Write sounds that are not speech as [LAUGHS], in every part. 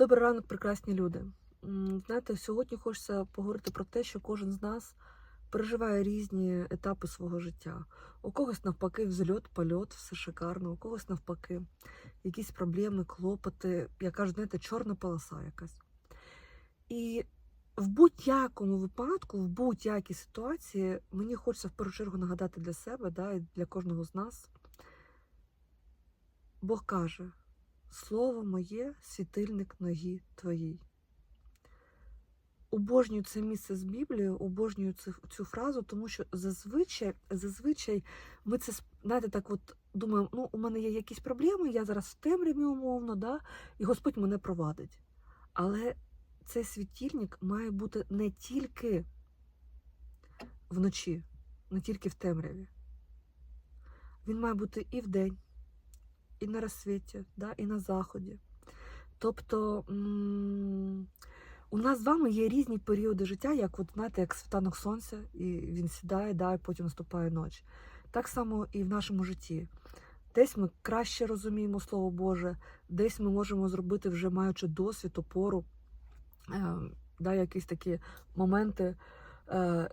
Добрий ранок, прекрасні люди. Знаєте, сьогодні хочеться поговорити про те, що кожен з нас переживає різні етапи свого життя. У когось навпаки взльот, польот, все шикарно, у когось навпаки, якісь проблеми, клопоти, як кажуть, знаєте, чорна полоса якась. І в будь-якому випадку, в будь-якій ситуації, мені хочеться в першу чергу нагадати для себе, да, і для кожного з нас. Бог каже: Слово моє світильник ноги твоїй. Обожнюю це місце з Біблією, обожнюю цю, цю фразу, тому що зазвичай, зазвичай ми це знаєте, так от думаємо, ну у мене є якісь проблеми, я зараз в темряві умовно, да, і Господь мене провадить. Але цей світильник має бути не тільки вночі, не тільки в темряві. Він має бути і вдень, і на розсвіті, да, і на заході. Тобто у нас з вами є різні періоди життя, як от, знаєте, як світанок сонця, і він сідає, да, і потім наступає ніч. Так само і в нашому житті. Десь ми краще розуміємо Слово Боже, десь ми можемо зробити, вже маючи досвід, опору, е, да, якісь такі моменти, е,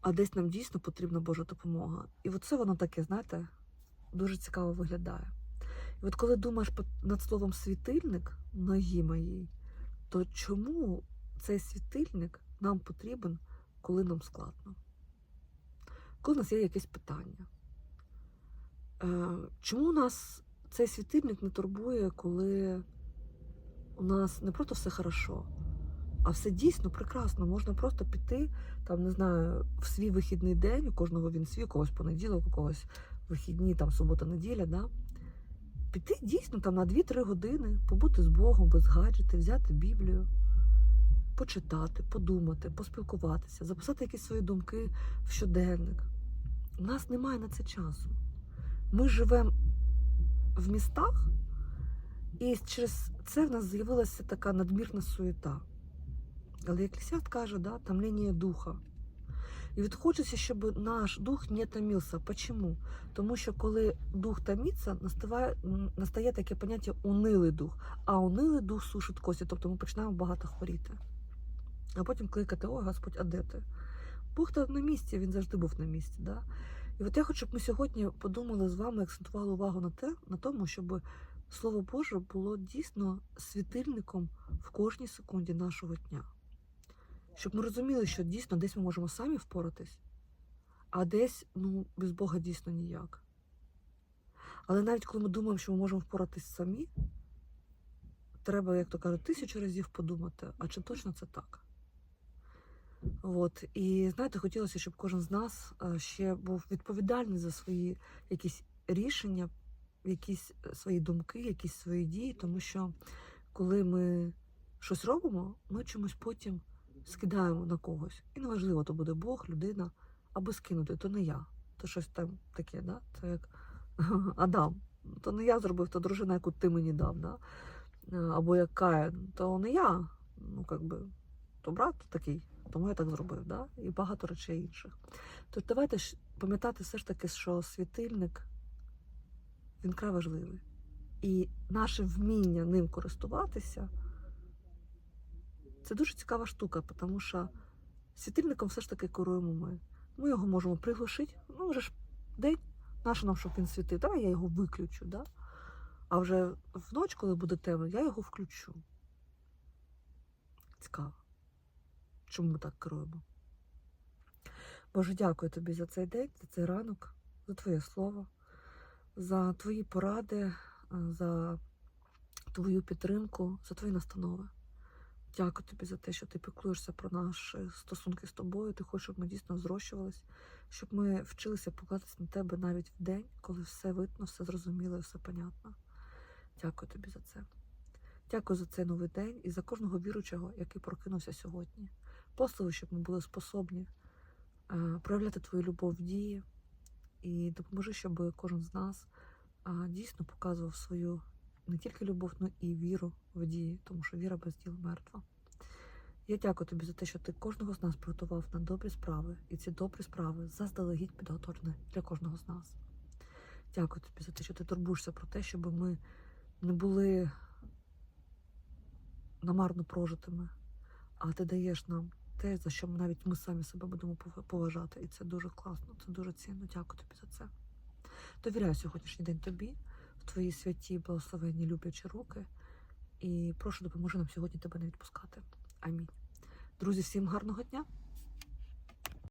а десь нам дійсно потрібна Божа допомога. І оце воно таке, знаєте, дуже цікаво виглядає. І от коли думаєш над словом світильник ноги моїй, то чому цей світильник нам потрібен, коли нам складно? Коли у нас є якесь питання? Е, Чому у нас цей світильник не турбує, коли у нас не просто все хорошо, а все дійсно прекрасно. Можна просто піти, там, не знаю, в свій вихідний день, у кожного він свій, у когось понеділок, у когось вихідні, там субота-неділя, да? Піти дійсно там на 2-3 години, побути з Богом, без гаджетів, взяти Біблію, почитати, подумати, поспілкуватися, записати якісь свої думки в щоденник. У нас немає на це часу. Ми живемо в містах, і через це в нас з'явилася така надмірна суєта. Але Еклесіаст каже, да, там лінія духа. І от хочеться, щоб наш дух не томився. Почому? Тому що коли дух томиться, настає, настає таке поняття унилий дух. А унилий дух сушить кості, тобто ми починаємо багато хворіти. А потім кликати, ой, Господь, а де ти? Бог то на місці, він завжди був на місці. Да? І от я хочу, щоб ми сьогодні подумали з вами, акцентували увагу на те, на тому, щоб Слово Боже було дійсно світильником в кожній секунді нашого дня. Щоб ми розуміли, що дійсно десь ми можемо самі впоратись, а десь ну, без Бога дійсно ніяк. Але навіть коли ми думаємо, що ми можемо впоратись самі, треба, як то кажуть, тисячу разів подумати, а чи точно це так? От. І знаєте, хотілося, щоб кожен з нас е, ще був відповідальний за свої якісь рішення, якісь е, свої думки, якісь свої дії, тому що коли ми щось робимо, ми чомусь потім скидаємо на когось. І неважливо, то буде Бог, людина, аби скинути, то не я. То щось там таке, да? це як [LAUGHS] Адам. То не я зробив, то дружина, яку ти мені дав. Да? Е, Або як Каїн, то не я. Ну, як би, то брат такий, тому я так зробив, да? і багато речей інших. Тож давайте пам'ятати все ж таки, що світильник він край важливий. І наше вміння ним користуватися це дуже цікава штука, тому що світильником все ж таки керуємо ми. Ми його можемо приглушити. Ну, вже ж день, наше нам, щоб він світив, давай я його виключу. Да? А вже вночі, коли буде темно, я його включу. Цікаво. Чому ми так керуємо? Боже, дякую тобі за цей день, за цей ранок, за твоє слово, за твої поради, е, за твою підтримку, за твої настанови. Дякую тобі за те, що ти піклуєшся про наші стосунки з тобою. Ти хочеш, щоб ми дійсно зрощувались, щоб ми вчилися покладатися на тебе навіть в день, коли все видно, все зрозуміло і все понятно. Дякую тобі за це. Дякую за цей новий день і за кожного віручого, який прокинувся сьогодні. Послуги, щоб ми були способні е, проявляти твою любов в дії і допоможи, щоб кожен з нас е, дійсно показував свою не тільки любов, але і віру в дії, тому що віра без діл мертва. Я дякую тобі за те, що ти кожного з нас приготував на добрі справи, і ці добрі справи заздалегідь підготовлені для кожного з нас. Дякую тобі за те, що ти турбуєшся про те, щоб ми не були намарно прожитими, а ти даєш нам те, за що навіть ми самі себе будемо поважати. І це дуже класно, це дуже цінно. Дякую тобі за це. Довіряю сьогоднішній день тобі, твої святі, благословенні, люблячі руки. І прошу допоможи нам сьогодні тебе не відпускати. Амінь. Друзі, всім гарного дня!